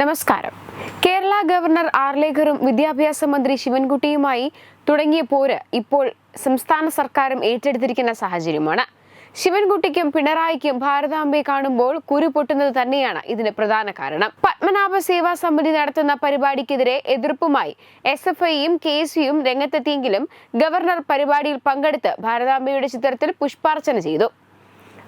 നമസ്കാരം. കേരള ഗവർണർ ആർലേഖറും വിദ്യാഭ്യാസ മന്ത്രി ശിവൻകുട്ടിയുമായി തുടങ്ങിയ പോര് ഇപ്പോൾ സംസ്ഥാന സർക്കാരും ഏറ്റെടുത്തിരിക്കുന്ന സാഹചര്യമാണ്. ശിവൻകുട്ടിക്കും പിണറായിക്കും ഭാരതാംബയെ കാണുമ്പോൾ കുരു പൊട്ടുന്നത് തന്നെയാണ് ഇതിന് പ്രധാന കാരണം. പത്മനാഭ സേവാ സമിതി നടത്തുന്ന പരിപാടിക്കെതിരെ എതിർപ്പുമായി എസ് എഫ് ഐയും കെ എസ് രംഗത്തെത്തിയെങ്കിലും ഗവർണർ പരിപാടിയിൽ പങ്കെടുത്ത് ഭാരതാംബയുടെ ചിത്രത്തിൽ പുഷ്പാർച്ചന ചെയ്തു.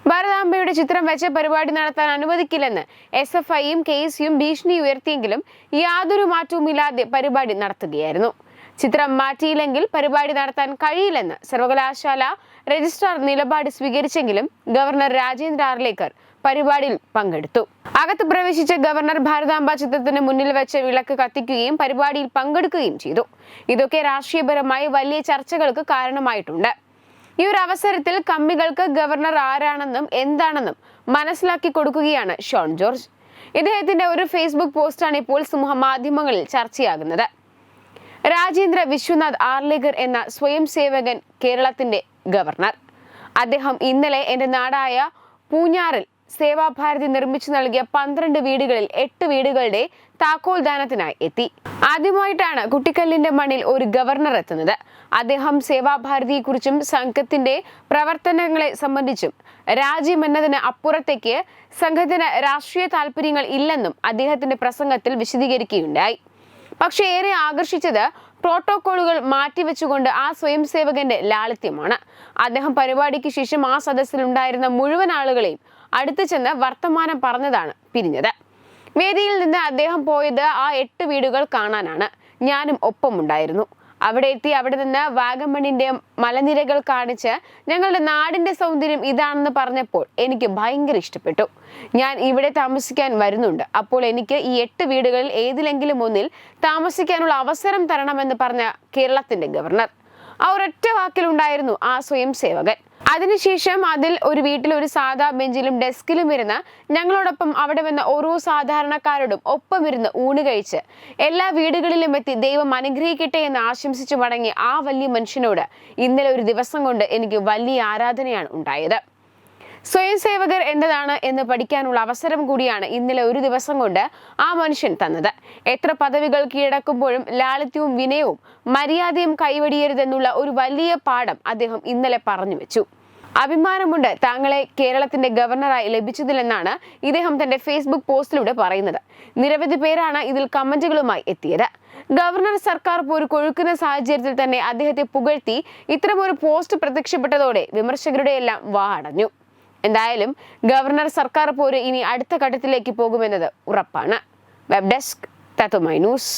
ഭാരതാംബയുടെ ചിത്രം വെച്ച് പരിപാടി നടത്താൻ അനുവദിക്കില്ലെന്ന് എസ് എഫ് ഐയും കെ എസ് യും ഭീഷണി ഉയർത്തിയെങ്കിലും യാതൊരു മാറ്റവുമില്ലാതെ പരിപാടി നടത്തുകയായിരുന്നു. ചിത്രം മാറ്റിയില്ലെങ്കിൽ പരിപാടി നടത്താൻ കഴിയില്ലെന്ന് സർവകലാശാല രജിസ്ട്രാർ നിലപാട് സ്വീകരിച്ചെങ്കിലും ഗവർണർ രാജേന്ദ്ര ആർലേക്കർ പരിപാടിയിൽ പങ്കെടുത്തു. അകത്ത് പ്രവേശിച്ച ഗവർണർ ഭാരതാംബ ചിത്രത്തിന് മുന്നിൽ വെച്ച് വിളക്ക് കത്തിക്കുകയും പരിപാടിയിൽ പങ്കെടുക്കുകയും ചെയ്തു. ഇതൊക്കെ രാഷ്ട്രീയപരമായി വലിയ ചർച്ചകൾക്ക് കാരണമായിട്ടുണ്ട്. ഈ ഒരു അവസരത്തിൽ കമ്മികൾക്ക് ഗവർണർ ആരാണെന്നും എന്താണെന്നും മനസ്സിലാക്കി കൊടുക്കുകയാണ് ഷോൺ ജോർജ്. ഇദ്ദേഹത്തിന്റെ ഒരു ഫേസ്ബുക്ക് പോസ്റ്റാണ് ഇപ്പോൾ സമൂഹ മാധ്യമങ്ങളിൽ ചർച്ചയാകുന്നത്. രാജേന്ദ്ര വിശ്വനാഥ് ആർലേക്കർ എന്ന സ്വയം സേവകൻ കേരളത്തിന്റെ ഗവർണർ. അദ്ദേഹം ഇന്നലെ എന്റെ നാടായ പൂഞ്ഞാറിൽ സേവാഭാരതി നിർമ്മിച്ചു നൽകിയ പന്ത്രണ്ട് വീടുകളിൽ എട്ട് വീടുകളുടെ താക്കോൽദാനത്തിനായി എത്തി. ആദ്യമായിട്ടാണ് കുട്ടിക്കല്ലിന്റെ മണ്ണിൽ ഒരു ഗവർണർ എത്തുന്നത്. അദ്ദേഹം സേവാഭാരതിയെക്കുറിച്ചും സംഘത്തിന്റെ പ്രവർത്തനങ്ങളെ സംബന്ധിച്ചും രാജ്യം രാജ്യമെന്നതിന് അപ്പുറത്തേക്ക് സംഘത്തിന് രാഷ്ട്രീയ താല്പര്യങ്ങൾ ഇല്ലെന്നും അദ്ദേഹത്തിന്റെ പ്രസംഗത്തിൽ വിശദീകരിക്കുകയുണ്ടായി. പക്ഷെ ഏറെ ആകർഷിച്ചത് പ്രോട്ടോകോളുകൾ മാറ്റിവെച്ചുകൊണ്ട് ആ സ്വയം സേവകന്റെ ലാളിത്യമാണ്. അദ്ദേഹം പരിപാടിക്ക് ശേഷം ആ സദസ്സിലുണ്ടായിരുന്ന മുഴുവൻ ആളുകളെയും അടുത്തു ചെന്ന് വർത്തമാനം പറഞ്ഞതാണ് പിരിഞ്ഞത്. വേദിയിൽ നിന്ന് അദ്ദേഹം പോയത് ആ എട്ട് വീടുകൾ കാണാനാണ്. ഞാനും ഒപ്പമുണ്ടായിരുന്നു. അവിടെ എത്തി അവിടെ നിന്ന് വാഗമണിന്റെ മലനിരകൾ കാണിച്ച് ഞങ്ങളുടെ നാടിന്റെ സൗന്ദര്യം ഇതാണെന്ന് പറഞ്ഞപ്പോൾ എനിക്ക് ഭയങ്കര ഇഷ്ടപ്പെട്ടു. ഞാൻ ഇവിടെ താമസിക്കാൻ വരുന്നുണ്ട്. അപ്പോൾ എനിക്ക് ഈ എട്ട് വീടുകളിൽ ഏതിലെങ്കിലും ഒന്നിൽ താമസിക്കാനുള്ള അവസരം തരണമെന്ന് പറഞ്ഞ കേരളത്തിന്റെ ഗവർണർ. ആ ഒരൊറ്റ വാക്കിലുണ്ടായിരുന്നു ആ സ്വയം സേവകൻ അതിനുശേഷം അതിൽ ഒരു വീട്ടിൽ ഒരു സാധാ ബെഞ്ചിലും ഡെസ്കിലും ഇരുന്ന് ഞങ്ങളോടൊപ്പം അവിടെ വന്ന ഓരോ സാധാരണക്കാരോടും ഒപ്പം ഇരുന്ന് ഊണ് കഴിച്ച് എല്ലാ വീടുകളിലും എത്തി ദൈവം അനുഗ്രഹിക്കട്ടെ എന്ന് ആശംസിച്ചു മടങ്ങിയ ആ വലിയ മനുഷ്യനോട് ഇന്നലെ ഒരു ദിവസം കൊണ്ട് എനിക്ക് വലിയ ആരാധനയാണ് ഉണ്ടായത്. സ്വയം സേവകർ എന്നതാണ് എന്ന് പഠിക്കാനുള്ള അവസരം കൂടിയാണ് ഇന്നലെ ഒരു ദിവസം കൊണ്ട് ആ മനുഷ്യൻ തന്നത്. എത്ര പദവികൾ കീഴടക്കുമ്പോഴും ലാളിത്യവും വിനയവും മര്യാദയും കൈവടിയരുതെന്നുള്ള ഒരു വലിയ പാഠം അദ്ദേഹം ഇന്നലെ പറഞ്ഞു വെച്ചു. അഭിമാനമുണ്ട് താങ്കളെ കേരളത്തിന്റെ ഗവർണറായി ലഭിച്ചതിലെന്നാണ് ഇദ്ദേഹം തന്റെ ഫേസ്ബുക്ക് പോസ്റ്റിലൂടെ പറയുന്നത്. നിരവധി പേരാണ് ഇതിൽ കമന്റുകളുമായി എത്തിയത്. ഗവർണർ സർക്കാർ പോര് കൊഴുക്കുന്ന സാഹചര്യത്തിൽ തന്നെ അദ്ദേഹത്തെ പുകഴ്ത്തി ഇത്തരമൊരു പോസ്റ്റ് പ്രത്യക്ഷപ്പെട്ടതോടെ വിമർശകരുടെ എല്ലാം വാ അടഞ്ഞു എന്തായാലും ഗവർണർ സർക്കാർ പോര് ഇനി അടുത്ത ഘട്ടത്തിലേക്ക് പോകുമെന്നത് ഉറപ്പാണ്. വെബ് ഡെസ്ക് തത്തുമൈ ന്യൂസ്